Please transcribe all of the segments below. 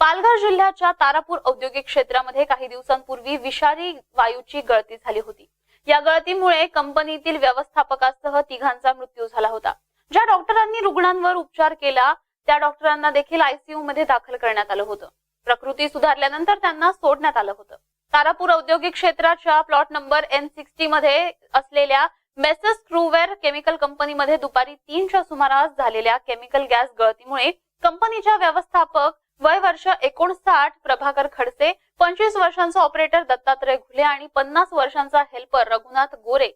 पालघर जिल्ह्याच्या तारापूर औद्योगिक क्षेत्रामध्ये काही दिवसांपूर्वी विषारी वायूची गळती झाली होती. या गळतीमुळे कंपनीतील व्यवस्थापकासह तिघांचा मृत्यू झाला होता. ज्या डॉक्टरांनी रुग्णांवर उपचार केला त्या डॉक्टरांना देखील आयसीयू मध्ये दाखल करण्यात आलं होतं. प्रकृती सुधारल्यानंतर त्यांना सोडण्यात आलं होतं. तारापूर औद्योगिक क्षेत्राच्या प्लॉट नंबर एन सिक्स्टी मध्ये असलेल्या मेसेस क्रूवेअर केमिकल कंपनीमध्ये दुपारी तीनच्या सुमारास झालेल्या केमिकल गॅस गळतीमुळे कंपनीच्या व्यवस्थापक वय वर्ष एकोणसाठ प्रभाकर खडसे पंचवीस वर्षांचा ऑपरेटर दत्तात्रय घुले आणि पन्नास वर्षांचा हेल्पर रघुनाथ गोरे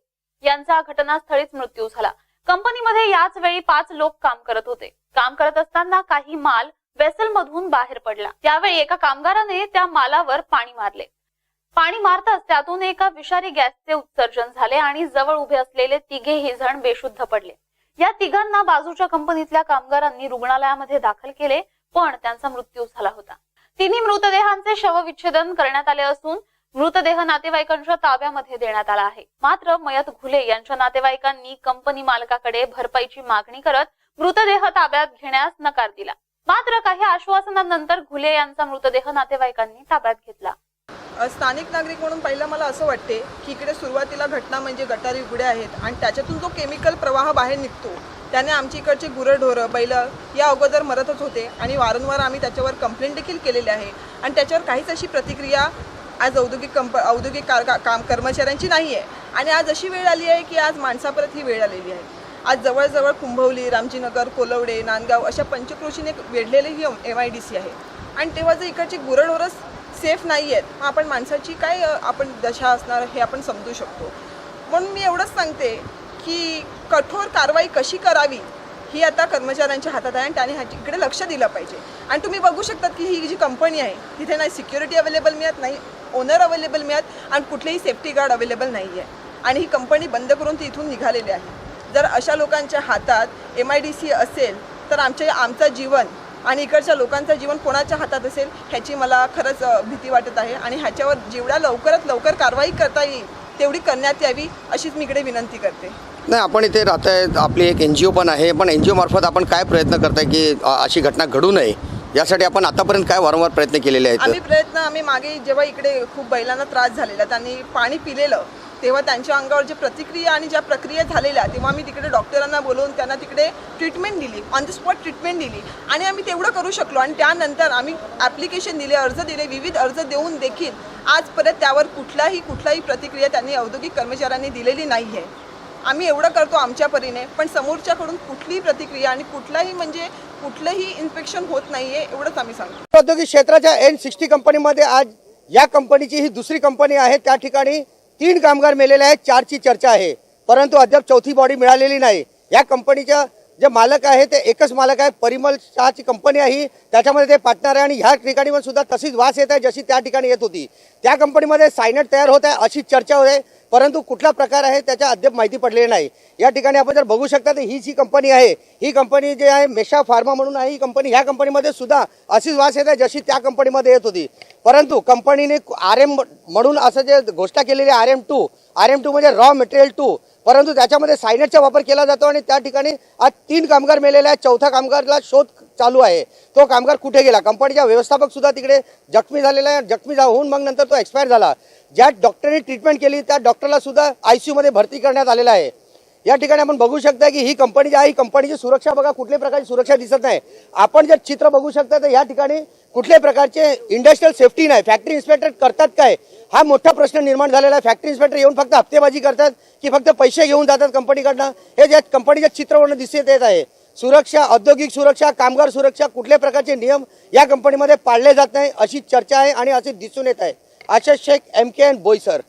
यांचा घटनास्थळीच मृत्यू झाला. कंपनीमध्ये याच वेळी पाच लोक काम करत होते. काम करत असताना काही माल वेसल मधून बाहेर पडला. त्यावेळी एका कामगाराने त्या मालावर पाणी मारले. पाणी मारताच त्यातून एका विषारी गॅसचे उत्सर्जन झाले आणि जवळ उभे असलेले तिघेही जण बेशुद्ध पडले. या तिघांना बाजूच्या कंपनीतल्या कामगारांनी रुग्णालयामध्ये दाखल केले पण त्यांचा मृत्यू झाला होता. तिन्ही मृतदेहांचे शवविच्छेदन करण्यात आले असून मृतदेह नातेवाईकांच्या ताब्यामध्ये देण्यात आला आहे. मात्र मयत घुले यांच्या नातेवाईकांनी कंपनी मालकाकडे भरपाईची मागणी करत मृतदेह ताब्यात घेण्यास नकार दिला. मात्र काही आश्वासनानंतर घुले यांचा मृतदेह नातेवाईकांनी ताब्यात घेतला. स्थानिक नागरिक म्हणून पहिलं मला असं वाटते की इकडे सुरुवातीला घटना म्हणजे गटारी उघड्या आहेत आणि त्याच्यातून जो केमिकल प्रवाह बाहेर निघतो त्याने आमची इकडची गुरंढोरं बैलं या अगोदर मरतच होते आणि वारंवार आम्ही त्याच्यावर कंप्लेंट देखील केलेली आहे. आणि त्याच्यावर काहीच अशी प्रतिक्रिया आज औद्योगिक कंप औद्योगिक कार का- काम कर्मचाऱ्यांची नाही आहे आणि आज अशी वेळ आली आहे की आज माणसापरत ही वेळ आलेली आहे. आज जवळजवळ कुंभवली रामजीनगर कोलवडे नांदगाव अशा पंचक्रोशीने वेढलेली ही एम आय डी सी आहे. आणि तेव्हा जर इकडची गुरंढोरं सेफ नाही आहेत मग आपण माणसाची काय आपण दशा असणार हे आपण समजू शकतो. म्हणून मी एवढंच सांगते की कठोर कारवाई कशी करावी ही आता कर्मचाऱ्यांच्या हातात आहे आणि त्याने ह्याच्याकडे लक्ष दिलं पाहिजे. आणि तुम्ही बघू शकतात की ही जी कंपनी आहे तिथे नाही सिक्युरिटी अवेलेबल मिळत नाही ओनर अवेलेबल मिळत आणि कुठलेही सेफ्टी गार्ड अवेलेबल नाही आहे आणि ही कंपनी बंद करून ती इथून निघालेली आहे. जर अशा लोकांच्या हातात एम आय डी सी असेल तर आमच्या आमचं जीवन आणि इकडच्या लोकांचं जीवन कोणाच्या हातात असेल ह्याची मला खरंच भीती वाटत आहे. आणि ह्याच्यावर जेवढ्या लवकरात लवकर कारवाई करता येईल तेवढी करण्यात यावी अशीच मी इकडे विनंती करते. नाही आपण इथे राहत आहे आपली एक एन जी ओ पण आहे पण एन जी ओमार्फत आपण काय प्रयत्न करताय की अ, अशी घटना घडू नये? यासाठी आपण आतापर्यंत काय वारंवार प्रयत्न केलेले आम्ही आहेत प्रयत्न आम्ही मागे जेव्हा इकडे खूप बैलांना त्रास झालेला त्यांनी पाणी पिलेलं तेव्हा त्यांच्या अंगावर जे प्रतिक्रिया आणि ज्या प्रक्रिया झालेल्या तेव्हा आम्ही तिकडे डॉक्टरांना बोलवून त्यांना तिकडे ट्रीटमेंट दिली ऑन द स्पॉट ट्रीटमेंट दिली. आणि आम्ही तेवढं करू शकलो आणि त्यानंतर आम्ही ॲप्लिकेशन दिले अर्ज दिले विविध अर्ज देऊन देखील आजपर्यंत त्यावर कुठलाही कुठलाही प्रतिक्रिया त्यांनी औद्योगिक कर्मचाऱ्यांनी दिलेली नाही आहे आम्ही एवढं करतो आमच्या परीने पण समोरच्याकडून कुठलीही प्रतिक्रिया आणि कुठलाही म्हणजे कुठलंही इन्फेक्शन होत नाहीये एवढंच आम्ही सांगतो. औद्योगिक क्षेत्राच्या एन सिक्स्टी कंपनीमध्ये आज या कंपनीची ही दुसरी कंपनी आहे. त्या ठिकाणी तीन कामगार मेलेले आहेत. चारची चर्चा आहे. परंतु अद्याप चौथी बॉडी मिळालेली नाही. या कंपनीच्या जे मालक आहे ते एकच मालक आहे. परिमल शहाची कंपनी आहे त्याच्यामध्ये ते पार्टनर आहे आणि ह्या ठिकाणी पण सुद्धा तशीच वास येत आहे जशी त्या ठिकाणी येत होती. त्या कंपनीमध्ये सायनेट तयार होत आहे अशी चर्चा होते. परंतु कुठला प्रकार आहे त्याच्या अद्याप माहिती पडलेली नाही. या ठिकाणी आपण जर बघू शकता तर ही जी कंपनी आहे. ही कंपनी जी आहे मेशा फार्मा म्हणून आहे. ही कंपनी ह्या कंपनीमध्ये सुद्धा अशीच वास येत आहे जशी त्या कंपनीमध्ये येत होती. परंतु कंपनीने आर एम म्हणून असं जे घोषणा केलेली R M two R M two म्हणजे रॉ मटेरियल टू परंतु त्याच्यामध्ये सायनेटचा वापर केला जातो आणि त्या ठिकाणी आज तीन कामगार मेलेले आहेत. चौथा कामगारला शोध चालू आहे. तो कामगार कुठे गेला? कंपनीचा व्यवस्थापक सुद्धा तिकडे जखमी झालेला आहे. जखमी जा- होऊन मग नंतर तो एक्सपायर झाला. ज्या डॉक्टरने ट्रीटमेंट केली त्या डॉक्टरला सुद्धा सी यूमध्ये भरती करण्यात आलेला आहे. या ठिकाणी आपण बघू शकता की ही कंपनी जी आहे ही कंपनीची सुरक्षा बघा कुठल्याही प्रकारची सुरक्षा दिसत नाही. आपण जर चित्र बघू शकता तर या ठिकाणी कुठल्याही प्रकारचे इंडस्ट्रियल सेफ्टी नाही. फॅक्टरी इन्स्पेक्टर करतात काय? हा मोठा प्रश्न निर्माण झालेला आहे. फॅक्टरी इन्स्पेक्टर येऊन फक्त हप्तेबाजी करतात की फक्त पैसे घेऊन जातात कंपनीकडनं. हे जे कंपनीच्या चित्रवरून दिसत येत आहे. सुरक्षा औद्योगिक सुरक्षा कामगार सुरक्षा कुठल्या प्रकारचे नियम या कंपनीमध्ये पाळले जात नाही अशी चर्चा आहे आणि असे दिसून येत आहे. Asha Shaikh M K N Boisar.